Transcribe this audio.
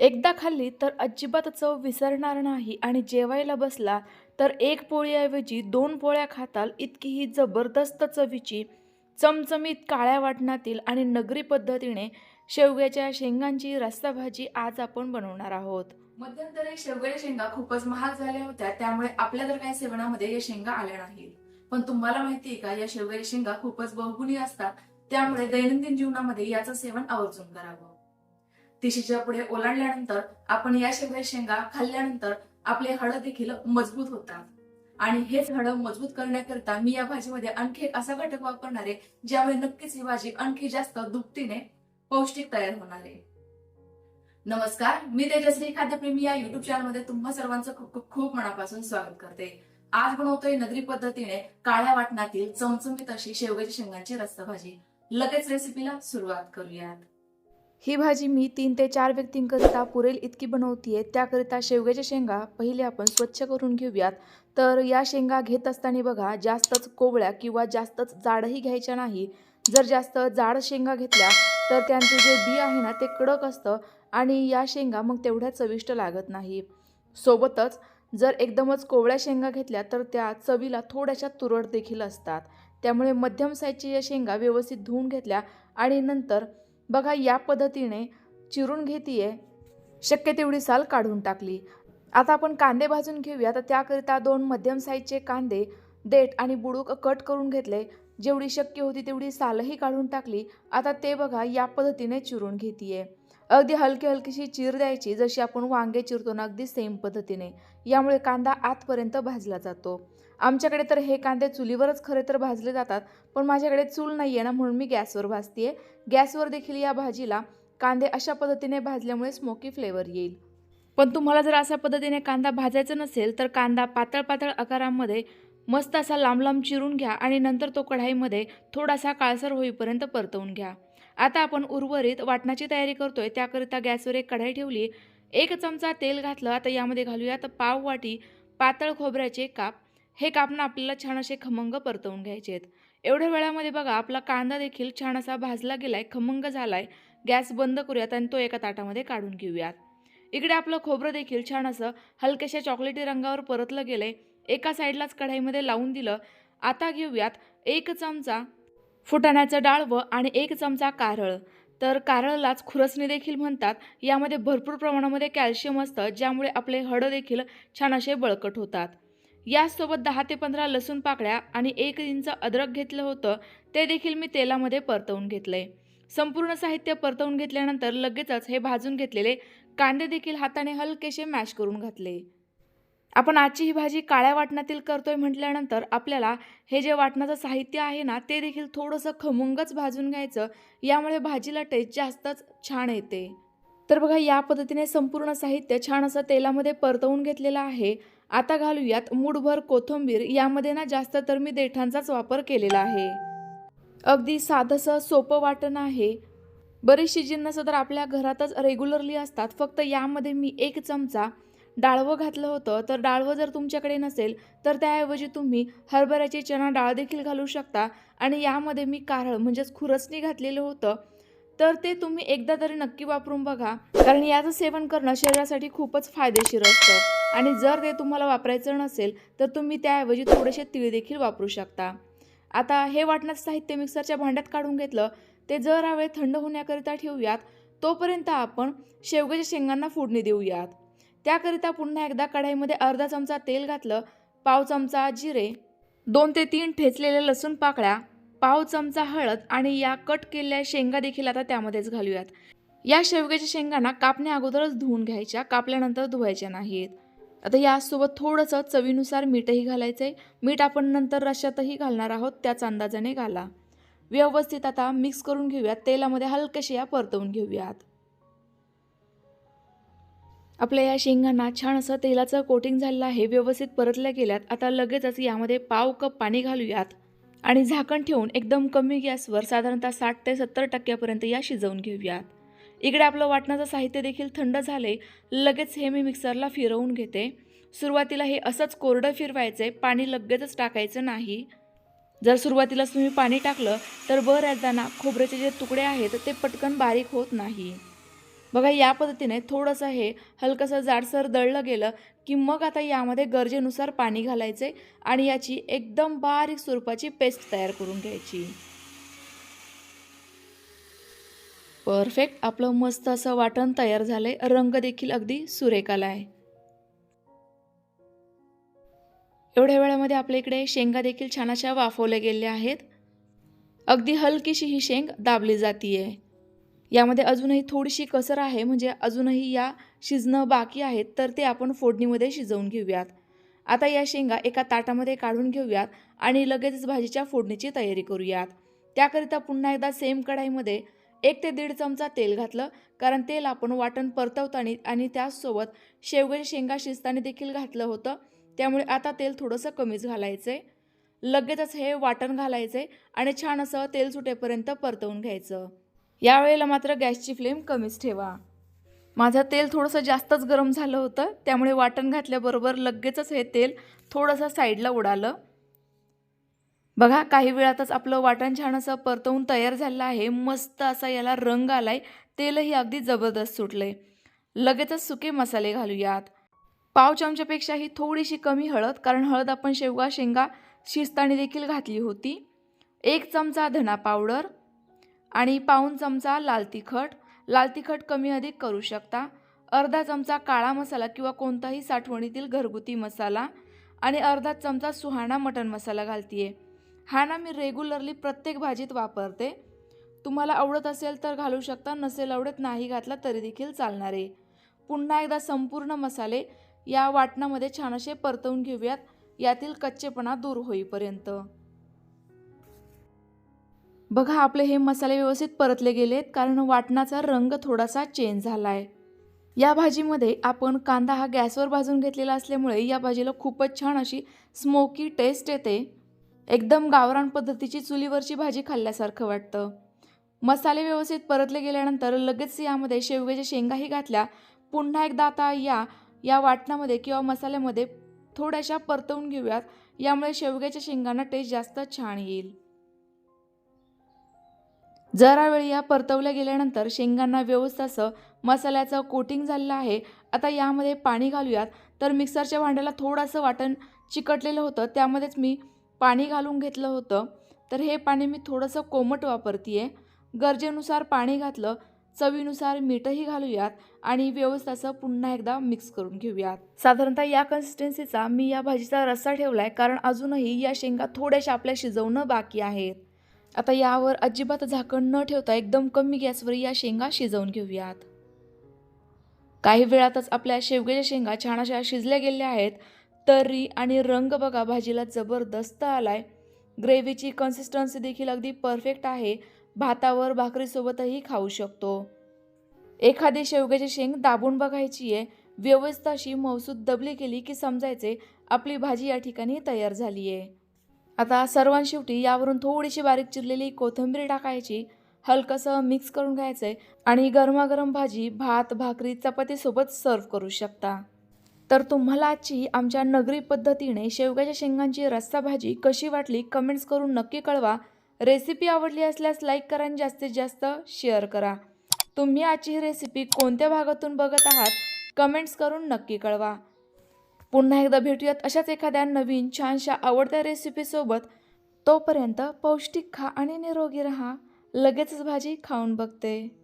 एकदा खाल्ली तर अजिबात चव विसरणार नाही आणि जेवायला बसला तर एक पोळीऐवजी दोन पोळ्या खाताल इतकी ही जबरदस्त चवीची चमचमीत काळ्या वाटणातील आणि नगरी पद्धतीने शेवग्याच्या शेंगांची रस्सा भाजी आज आपण बनवणार आहोत. मध्यंतरी शेवग्याच्या शेंगा खूपच महाग झाल्या होत्या त्यामुळे आपल्या तर काही सेवनामध्ये या शेंगा आल्या नाहीत. पण तुम्हाला माहिती आहे का या शेवग्याच्या शेंगा खूपच बहुगुणी असतात त्यामुळे दैनंदिन जीवनामध्ये याचं सेवन आवर्जून करावं. तिशीच्या पुढे ओलांडल्यानंतर आपण या शेवग्याच्या शेंगा खाल्ल्यानंतर आपले हाड देखील मजबूत होतात. आणि हेच हाडं मजबूत करण्याकरिता मी या भाजीमध्ये आणखी एक असा घटक वापरणार आहे ज्यामुळे नक्कीच ही भाजी आणखी जास्त दुपटीने पौष्टिक तयार होणार आहे. नमस्कार मी तेजस्वी खाद्यप्रेमी या युट्यूब चॅनलमध्ये तुम्हा सर्वांचं खूप खूप खूप मनापासून स्वागत करते. आज बनवतोय नगरी पद्धतीने काळ्या वाटणातील चमचमीत अशी शेवग्याच्या शेंगांची रस्ता भाजी लगेच रेसिपीला सुरुवात करूयात. ही भाजी मी तीन ते चार व्यक्तींकरिता पुरेल इतकी बनवतीये. त्याकरिता शेवग्याच्या शेंगा पहिले आपण स्वच्छ करून घेऊयात. तर या शेंगा घेत असताना बघा जास्तच कोवळ्या किंवा जास्तच जाडही घ्यायच्या नाही. जर जास्त जाड शेंगा घेतल्या तर त्यांचे जे बी आहे ना ते कडक असतं आणि या शेंगा मग तेवढ्या चविष्ट लागत नाही. सोबतच जर एकदमच कोवळ्या शेंगा घेतल्या तर त्या चवीला थोड्याशा तुरट देखील असतात. त्यामुळे मध्यम साईजच्या या शेंगा व्यवस्थित धुवून घेतल्या आणि नंतर बघा या पद्धतीने चिरून घेतीये. शक्य तेवढी साल काढून टाकली. आता आपण कांदे भाजून घेऊया. तर त्याकरिता दोन मध्यम साईजचे कांदे देठ आणि बुडूक कट करून घेतले. जेवढी शक्य होती तेवढी सालही काढून टाकली. आता ते बघा या पद्धतीने चिरून घेतीये. अगदी हलकी हलकीशी चीर द्यायची जशी आपण वांगे चिरतो ना अगदी सेम पद्धतीने. यामुळे कांदा आतपर्यंत भाजला जातो. आमच्याकडे तर हे कांदे चुलीवरच खरे तर भाजले जातात पण माझ्याकडे चूल नाही आहे ना म्हणून मी गॅसवर भाजते गॅसवर देखील या भाजीला कांदे अशा पद्धतीने भाजल्यामुळे स्मोकी फ्लेवर येईल. पण तुम्हाला जर अशा पद्धतीने कांदा भाजायचा नसेल तर कांदा पातळ पातळ आकारामध्ये मस्त असा लांब लांब चिरून घ्या आणि नंतर तो कढाईमध्ये थोडासा काळसर होईपर्यंत परतवून घ्या. आता आपण उर्वरित वाटणाची तयारी करतोय त्याकरिता गॅसवर एक कढाई ठेवली एक चमचा तेल घातलं आता यामध्ये घालूया. तर पाव वाटी पातळ खोबऱ्याचे काप. हे कापणं आपल्याला छान असे खमंग परतवून घ्यायचे आहेत. एवढ्या वेळामध्ये बघा आपला कांदा देखील छान असा भाजला गेलाय खमंग झालाय. गॅस बंद करूयात आणि तो एका ताटामध्ये काढून घेऊयात. इकडे आपलं खोबरं देखील छान असं हलक्याशा चॉकलेटी रंगावर परतलं गेलंय. एका साईडलाच कढाईमध्ये लावून दिलं. आता घेऊयात एक चमचा फुटाण्याचं डाळवं आणि एक चमचा कारळ. तर कारळलाच खुरसणी देखील म्हणतात. यामध्ये भरपूर प्रमाणामध्ये कॅल्शियम असतं ज्यामुळे आपले हडं देखील छान असे बळकट होतात. यासोबत दहा ते पंधरा लसूण पाकळ्या आणि एक इंच अद्रक घेतलं होतं ते देखील मी तेलामध्ये परतवून घेतलंय. संपूर्ण साहित्य परतवून घेतल्यानंतर लगेचच हे भाजून घेतलेले कांदे देखील हाताने हलकेसे मॅश करून घातले. आपण आजची ही भाजी काळ्या वाटणातील करतोय म्हटल्यानंतर आपल्याला हे जे वाटणाचं साहित्य आहे ना ते देखील थोडंसं खमंगच भाजून घ्यायचं यामुळे भाजीला टेस्ट जास्तच छान येते. तर बघा या पद्धतीने संपूर्ण साहित्य छान असं तेलामध्ये परतवून घेतलेलं आहे. आता घालूयात मूठभर कोथिंबीर. यामध्ये ना जास्त तर मी देठांचाच वापर केलेला आहे. अगदी साधंसं सोपं वाटण आहे. बरीचशी जिन्नसं तर आपल्या घरातच रेग्युलरली असतात. फक्त यामध्ये मी एक चमचा डाळवं घातलं होतं. तर डाळवं जर तुमच्याकडे नसेल तर त्याऐवजी तुम्ही हरभऱ्याची चणा डाळ देखील घालू शकता. आणि यामध्ये मी कारळ म्हणजेच खुरसणी घातलेलं होतं. तर ते तुम्ही एकदा तरी नक्की वापरून बघा. कारण याचं सेवन करणं शरीरासाठी खूपच फायदेशीर असतं. आणि जर ते तुम्हाला वापरायचं नसेल तर तुम्ही त्याऐवजी थोडेसे तीळ देखील वापरू शकता. आता हे वाटण्याचं साहित्य मिक्सरच्या भांड्यात काढून घेतलं ते जरा वेळ थंड होण्याकरिता ठेवूयात. तोपर्यंत आपण शेवग्याच्या शेंगांना फोडणी देऊयात. त्याकरिता पुन्हा एकदा कढाईमध्ये अर्धा चमचा तेल घातलं पाव चमचा जिरे दोन ते तीन ठेचलेल्या लसूण पाकळ्या पाव चमचा हळद आणि या कट केलेल्या शेंगा देखील आता त्यामध्येच घालूयात. या शेवग्याच्या शेंगांना कापण्या अगोदरच धुवून घ्यायच्या कापल्यानंतर धुवायच्या नाहीत. आता यासोबत थोडंसं चवीनुसार मीठही घालायचं आहे मीठ आपण नंतर रश्यातही घालणार आहोत त्याच अंदाजाने घाला. व्यवस्थित आता मिक्स करून घेऊयात. तेलामध्ये हलकशी या परतवून घेऊयात. आपल्या या शेंगांना छान असं तेलाचं कोटिंग झालेलं आहे. व्यवस्थित परतल्या गेल्यात. आता लगेचच यामध्ये पाव कप पाणी घालूयात. आणि झाकण ठेवून एकदम कमी गॅसवर साधारणतः साठ ते सत्तर टक्क्यापर्यंत या शिजवून घेऊयात. इकडे आपलं वाटणाचं साहित्य देखील थंड झाले लगेच हे मी मिक्सरला फिरवून घेते. सुरुवातीला हे असंच कोरडं फिरवायचं आहे पाणी लगेचच टाकायचं नाही. जर सुरुवातीलाच तुम्ही पाणी टाकलं तर बऱ्याचदाना खोबऱ्याचे जे तुकडे आहेत ते पटकन बारीक होत नाही. बघा या पद्धतीने थोडंसं हे हलकंसं जाडसर दळलं गेलं की मग आता यामध्ये गरजेनुसार पाणी घालायचे आणि याची एकदम बारीक स्वरूपाची पेस्ट तयार करून घ्यायची. परफेक्ट आपलं मस्त असं वाटण तयार झालंय. रंग देखील अगदी सुरेख आला आहे. एवढ्या वेळामध्ये आपल्या इकडे शेंगा देखील छान अशा वाफवल्या गेलेल्या आहेत. अगदी हलकीशी ही शेंग दाबली जातीये. यामध्ये अजूनही थोडीशी कसर आहे म्हणजे अजूनही या शिजणं बाकी आहेत तर ते आपण फोडणीमध्ये शिजवून घेऊयात. आता या शेंगा एका ताटामध्ये काढून घेऊयात आणि लगेचच भाजीच्या फोडणीची तयारी करूयात. त्याकरिता पुन्हा एकदा सेम कढाईमध्ये एक ते दीड चमचा तेल घातलं कारण तेल आपण वाटण परतवताना आणि त्याचसोबत शेवग्याच्या शेंगा शिजताना देखील घातलं होतं. त्यामुळे आता तेल थोडंसं कमीच घालायचं आहे लगेचच हे वाटण घालायचं आहे आणि छान असं तेल सुटेपर्यंत परतवून घ्यायचं. यावेळेला मात्र गॅसची फ्लेम कमीच ठेवा. माझं तेल थोडंसं जास्तच गरम झालं होतं त्यामुळे वाटण घातल्याबरोबर लगेचच हे तेल थोडंसं साईडला उडालं बघा काही वेळातच आपलं वाटण छान असं परतवून तयार झालं आहे. मस्त असा याला रंग आलाय. तेलही अगदी जबरदस्त सुटलंय. लगेचच सुके मसाले घालूयात. पाव चमच्यापेक्षाही थोडीशी कमी हळद कारण हळद आपण शेवगा शेंगा शिजताना देखील घातली होती. एक चमचा धना पावडर आणि पाऊन चमचा लाल तिखट. लाल तिखट कमी अधिक करू शकता. अर्धा चमचा काळा मसाला किंवा कोणताही साठवणीतील घरगुती मसाला आणि अर्धा चमचा सुहाणा मटण मसाला घालतीये. हा ना मी रेग्युलरली प्रत्येक भाजीत वापरते. तुम्हाला आवडत असेल तर घालू शकता नसेल आवडत नाही घातला तरी देखील चालणार आहे. पुन्हा एकदा संपूर्ण मसाले या वाटणामध्ये छान असे परतवून घेऊयात. यातील कच्चेपणा दूर होईपर्यंत. बघा आपले हे मसाले व्यवस्थित परतले गेलेत कारण वाटणाचा रंग थोडासा चेंज झाला आहे या भाजीमध्ये आपण कांदा हा गॅसवर भाजून घेतलेला असल्यामुळे या भाजीला खूपच छान अशी स्मोकी टेस्ट येते. एकदम गावरान पद्धतीची चुलीवरची भाजी खाल्ल्यासारखं वाटतं. मसाले व्यवस्थित परतले गेल्यानंतर लगेच यामध्ये शेवग्याच्या शेंगाही घातल्या. पुन्हा एकदा आता या या वाटणामध्ये किंवा मसाल्यामध्ये थोड्याशा परतवून घेऊयात. यामुळे शेवग्याच्या शेंगांना टेस्ट जास्त छान येईल. जरा वेळ या परतवल्या गेल्यानंतर शेंगांना व्यवस्थित असं मसाल्याचं कोटिंग झालेलं आहे. आता यामध्ये पाणी घालूयात. तर मिक्सरच्या भांड्याला थोडंसं वाटण चिकटलेलं होतं. त्यामध्येच मी पाणी घालून घेतलं होतं. तर हे पाणी मी थोडंसं कोमट वापरते आहे गरजेनुसार पाणी घातलं चवीनुसार मीठही घालूयात आणि व्यवस्थित असं पुन्हा एकदा मिक्स करून घेऊयात. साधारणतः या कन्सिस्टन्सीचा मी या भाजीचा रस्सा ठेवला आहे कारण अजूनही या शेंगा थोड्याशा आपल्या शिजवणं बाकी आहेत. आता यावर अजिबात झाकण न ठेवता एकदम कमी गॅसवर या शेंगा शिजवून घेऊयात. काही वेळातच आपल्या शेवग्याच्या शेंगा छान अशा शिजल्या गेल्या आहेत. तर्री आणि रंग बघा भाजीला जबरदस्त आलाय. ग्रेव्हीची कन्सिस्टन्सी देखील अगदी परफेक्ट आहे. भातावर भाकरीसोबतही खाऊ शकतो. एखादी शेवग्याची शेंग दाबून बघायची आहे. व्यवस्थित अशी मौसूद दबली गेली की समजायचे आपली भाजी या ठिकाणी तयार झाली आहे. आता सर्वांशेवटी यावरून थोडीशी बारीक चिरलेली कोथिंबीर टाकायची. हलकंसं मिक्स करून घ्यायचं आहे आणि गरमागरम भाजी भात भाकरी चपातीसोबत सर्व करू शकता. तर तुम्हाला आजची आमच्या नगरी पद्धतीने शेवग्याच्या शेंगांची रस्सा भाजी कशी वाटली कमेंट्स करून नक्की कळवा. रेसिपी आवडली असल्यास लाईक करा आणि जास्तीत जास्त शेअर करा. तुम्ही आजची ही रेसिपी कोणत्या भागातून बघत आहात? कमेंट्स करून नक्की कळवा. पुन्हा एकदा भेटूयात अशाच एखाद्या नवीन छानशा आवडत्या रेसिपीसोबत तोपर्यंत पौष्टिक खा आणि निरोगी रहा. लगेचच भाजी खाऊन बघते.